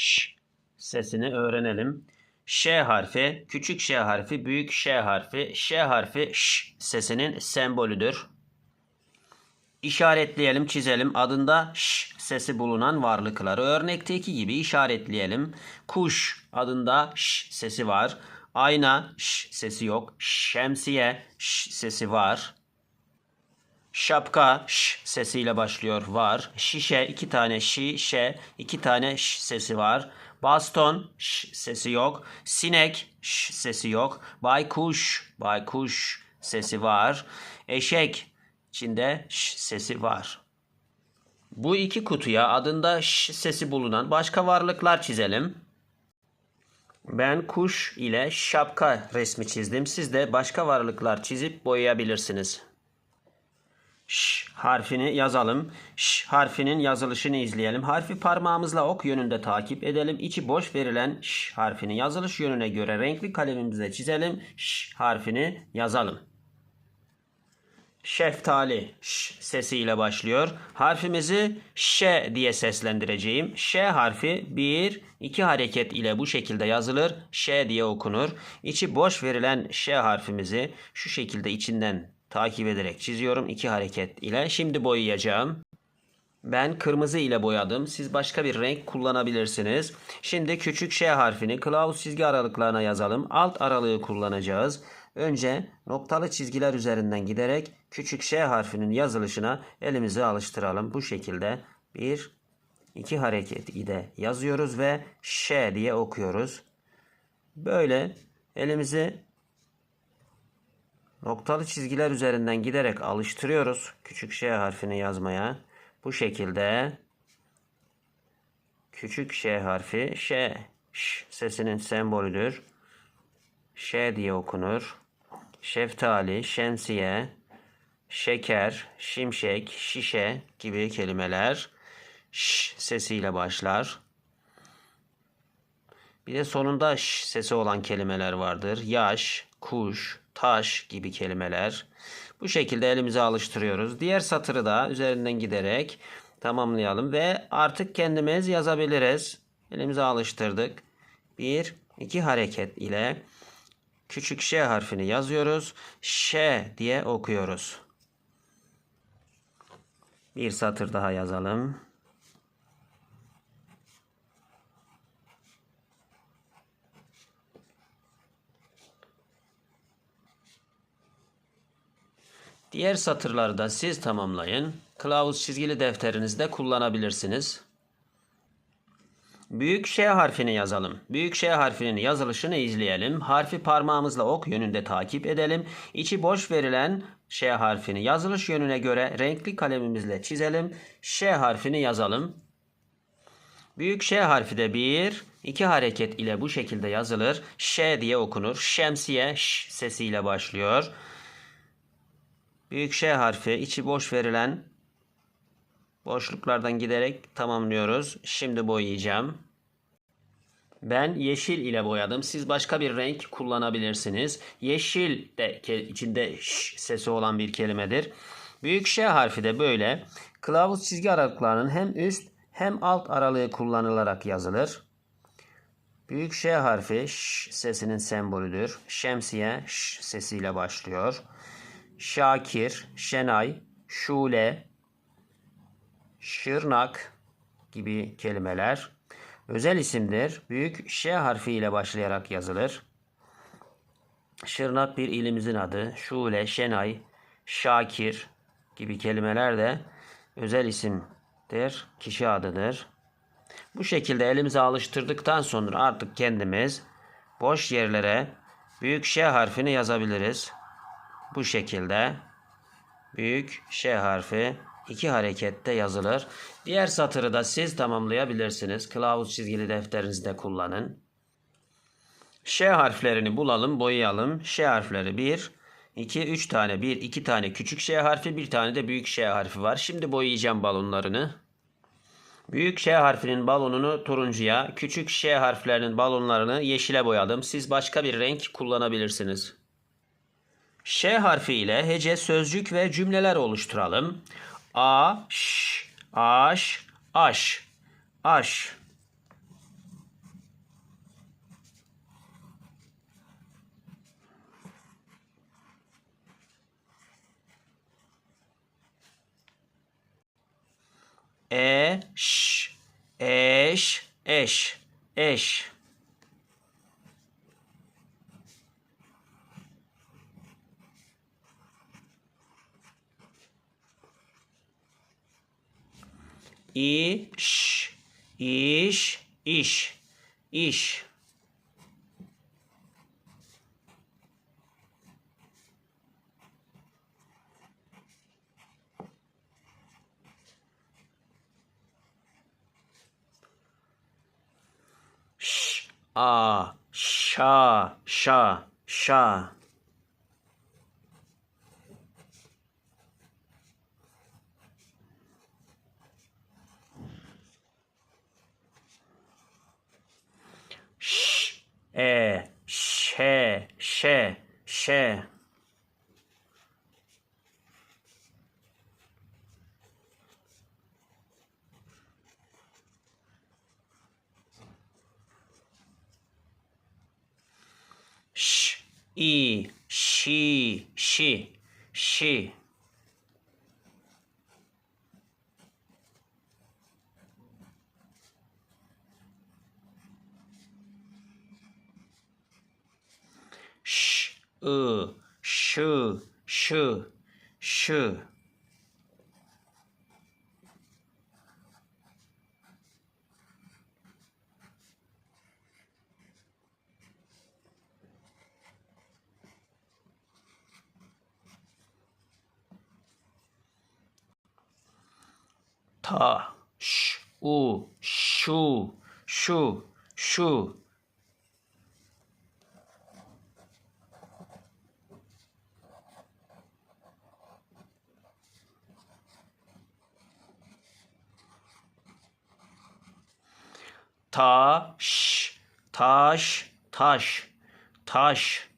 ş sesini öğrenelim. Ş harfi, küçük ş harfi, büyük ş harfi, ş harfi ş sesinin sembolüdür. İşaretleyelim, çizelim. Adında ş sesi bulunan varlıkları örnekteki gibi işaretleyelim. Kuş adında ş sesi var. Ayna ş sesi yok. Şemsiye ş sesi var. Şapka ş sesiyle başlıyor var. Şişe iki tane şi şe iki tane ş sesi var. Baston ş sesi yok. Sinek ş sesi yok. Baykuş baykuş sesi var. Eşek içinde ş sesi var. Bu iki kutuya adında ş sesi bulunan başka varlıklar çizelim. Ben kuş ile şapka resmi çizdim. Siz de başka varlıklar çizip boyayabilirsiniz. Ş harfini yazalım. Ş harfinin yazılışını izleyelim. Harfi parmağımızla ok yönünde takip edelim. İçi boş verilen ş harfini yazılış yönüne göre renkli kalemimizle çizelim. Ş harfini yazalım. Şeftali ş sesiyle başlıyor. Harfimizi ş diye seslendireceğim. Ş harfi bir iki hareket ile bu şekilde yazılır. Ş diye okunur. İçi boş verilen ş harfimizi şu şekilde içinden takip ederek çiziyorum iki hareket ile. Şimdi boyayacağım. Ben kırmızı ile boyadım. Siz başka bir renk kullanabilirsiniz. Şimdi küçük Ş harfini kılavuz çizgi aralıklarına yazalım. Alt aralığı kullanacağız. Önce noktalı çizgiler üzerinden giderek küçük Ş harfinin yazılışına elimizi alıştıralım. Bu şekilde bir iki hareket ile yazıyoruz ve Ş diye okuyoruz. Böyle elimizi noktalı çizgiler üzerinden giderek alıştırıyoruz küçük Ş harfini yazmaya. Bu şekilde küçük Ş harfi Ş, Ş sesinin sembolüdür. Ş diye okunur. Şeftali, şemsiye, şeker, şimşek, şişe gibi kelimeler ş sesiyle başlar. Bir de sonunda ş sesi olan kelimeler vardır. Yaş, kuş, taş gibi kelimeler. Bu şekilde elimize alıştırıyoruz. Diğer satırı da üzerinden giderek tamamlayalım ve artık kendimiz yazabiliriz. Elimize alıştırdık. Bir, iki hareket ile küçük ş harfini yazıyoruz. Ş diye okuyoruz. Bir satır daha yazalım. Diğer satırları da siz tamamlayın. Kılavuz çizgili defterinizde kullanabilirsiniz. Büyük Ş harfini yazalım. Büyük Ş harfinin yazılışını izleyelim. Harfi parmağımızla ok yönünde takip edelim. İçi boş verilen Ş harfini yazılış yönüne göre renkli kalemimizle çizelim. Ş harfini yazalım. Büyük Ş harfi de bir, iki hareket ile bu şekilde yazılır. Ş diye okunur. Şemsiye ş sesiyle başlıyor. Büyük Ş harfi içi boş verilen boşluklardan giderek tamamlıyoruz. Şimdi boyayacağım. Ben yeşil ile boyadım. Siz başka bir renk kullanabilirsiniz. Yeşil de içinde ş sesi olan bir kelimedir. Büyük Ş harfi de böyle. Kılavuz çizgi aralıklarının hem üst hem alt aralığı kullanılarak yazılır. Büyük Ş harfi ş sesinin sembolüdür. Şemsiye ş sesiyle başlıyor. Şakir, Şenay, Şule, Şırnak gibi kelimeler özel isimdir. Büyük Ş harfi ile başlayarak yazılır. Şırnak bir ilimizin adı. Şule, Şenay, Şakir gibi kelimeler de özel isimdir. Kişi adıdır. Bu şekilde elimize alıştırdıktan sonra artık kendimiz boş yerlere büyük Ş harfini yazabiliriz. Bu şekilde büyük Ş harfi iki harekette yazılır. Diğer satırı da siz tamamlayabilirsiniz. Kılavuz çizgili defterinizde kullanın. Ş harflerini bulalım, boyayalım. Ş harfleri 1, 2, 3 tane. 1, 2 tane küçük Ş harfi, bir tane de büyük Ş harfi var. Şimdi boyayacağım balonlarını. Büyük Ş harfinin balonunu turuncuya, küçük Ş harflerinin balonlarını yeşile boyadım. Siz başka bir renk kullanabilirsiniz. Ş harfi ile hece sözcük ve cümleler oluşturalım. A, ş, aş, aş, aş. E, e, ş, eş, eş, eş. İş, iş, iş, iş. Ş, a, şa, şa, şa. Ş, e, şe, şe, şe. Ş, i, şi, şi, şi. Ş, ı, şı, şı, şı. Ta, ş, u, şu, şu, Taş, taş, taş, taş.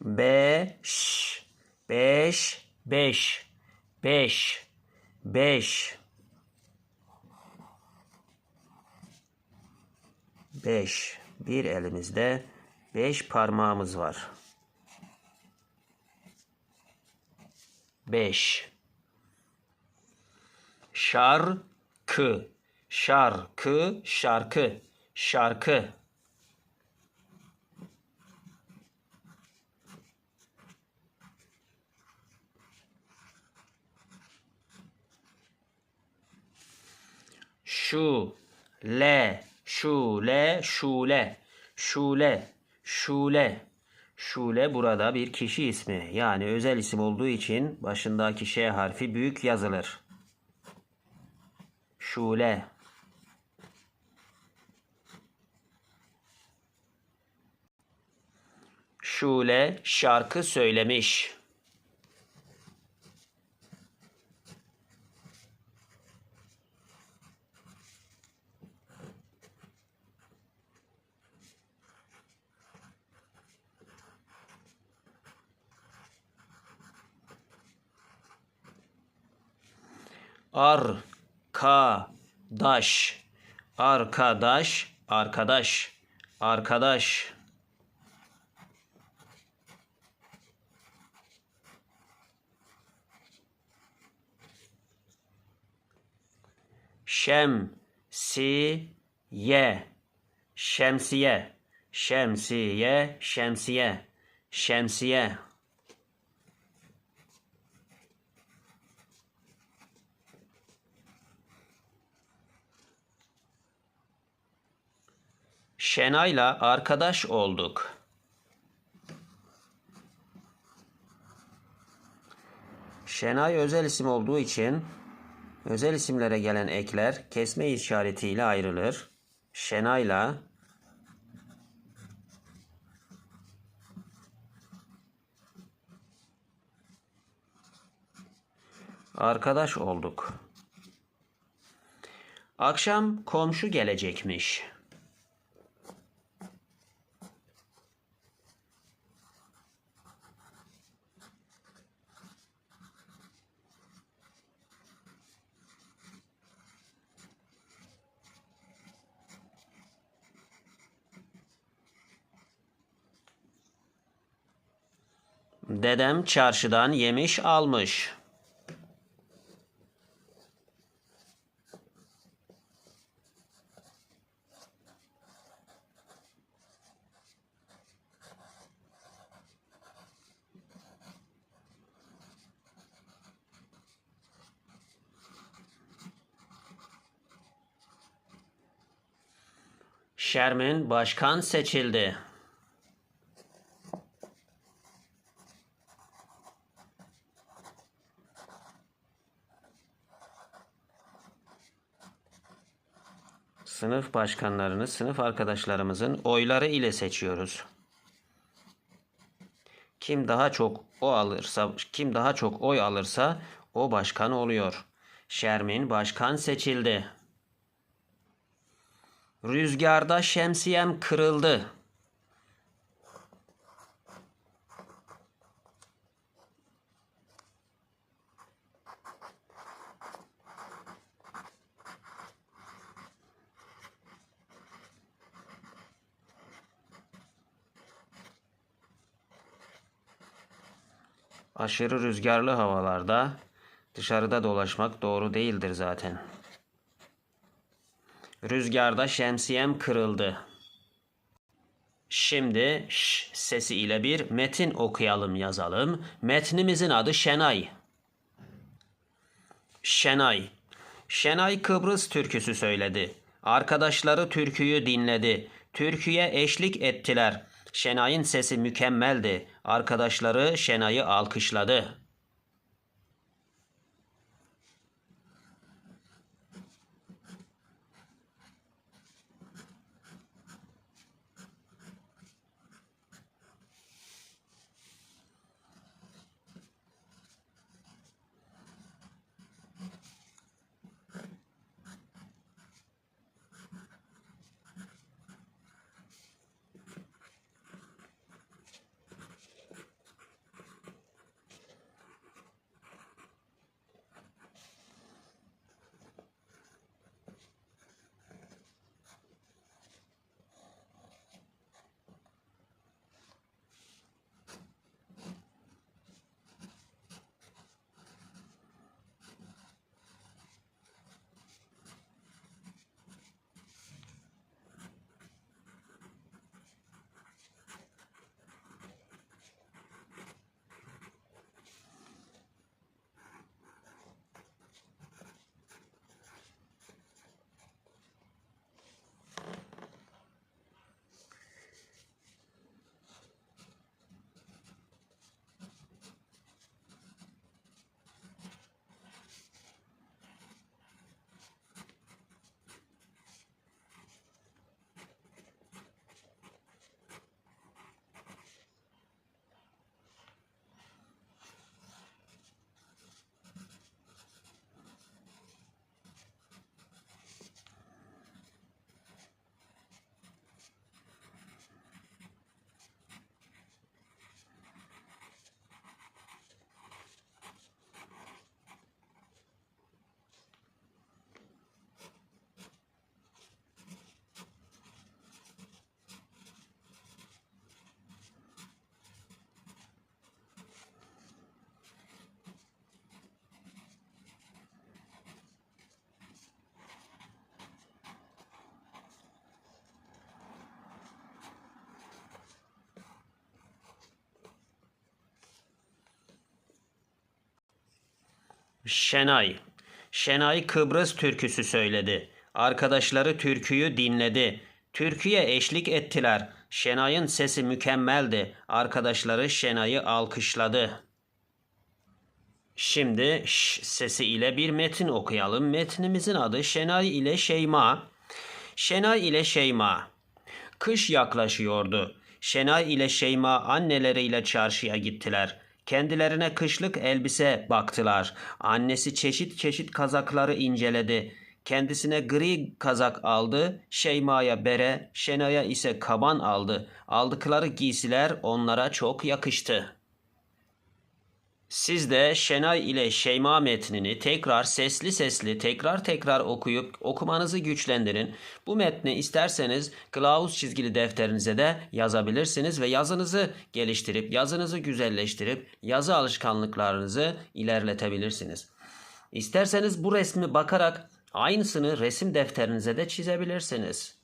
Beş, beş, beş, beş, beş. Beş. Bir elimizde beş parmağımız var. Beş. Şarkı. Şarkı, şarkı, şarkı. Şu, le, şule, şule, şule, şule. Şule burada bir kişi ismi. Yani özel isim olduğu için başındaki Ş harfi büyük yazılır. Şule. Şule şarkı söylemiş. Arkadaş. Arkadaş. Arkadaş. Arkadaş. Şemsiye. Şemsiye. Şemsiye. Şemsiye. Şemsiye. Şenay'la arkadaş olduk. Şenay özel isim olduğu için özel isimlere gelen ekler kesme işaretiyle ayrılır. Şenay'la arkadaş olduk. Akşam komşu gelecekmiş. Dedem çarşıdan yemiş almış. Şermin başkan seçildi. Sınıf başkanlarını sınıf arkadaşlarımızın oyları ile seçiyoruz. Kim daha çok o alırsa, kim daha çok oy alırsa o başkan oluyor. Şermin başkan seçildi. Rüzgarda şemsiyem kırıldı. Aşırı rüzgarlı havalarda dışarıda dolaşmak doğru değildir zaten. Rüzgarda şemsiyem kırıldı. Şimdi ş sesi ile bir metin okuyalım yazalım. Metnimizin adı Şenay. Şenay. Şenay Kıbrıs türküsü söyledi. Arkadaşları türküyü dinledi. Türküye eşlik ettiler. Şenay'ın sesi mükemmeldi. Arkadaşları Şenay'ı alkışladı. Şenay. Şenay Kıbrıs türküsü söyledi. Arkadaşları türküyü dinledi. Türküye eşlik ettiler. Şenay'ın sesi mükemmeldi. Arkadaşları Şenay'ı alkışladı. Şimdi ş sesi ile bir metin okuyalım. Metnimizin adı Şenay ile Şeyma. Şenay ile Şeyma. Kış yaklaşıyordu. Şenay ile Şeyma anneleriyle çarşıya gittiler. Kendilerine kışlık elbise baktılar. Annesi çeşit çeşit kazakları inceledi. Kendisine gri kazak aldı, Şeyma'ya bere, Şenay'a ise kaban aldı. Aldıkları giysiler onlara çok yakıştı. Siz de Şenay ile Şeyma metnini tekrar sesli sesli tekrar tekrar okuyup okumanızı güçlendirin. Bu metni isterseniz kılavuz çizgili defterinize de yazabilirsiniz ve yazınızı geliştirip yazınızı güzelleştirip yazı alışkanlıklarınızı ilerletebilirsiniz. İsterseniz bu resmi bakarak aynısını resim defterinize de çizebilirsiniz.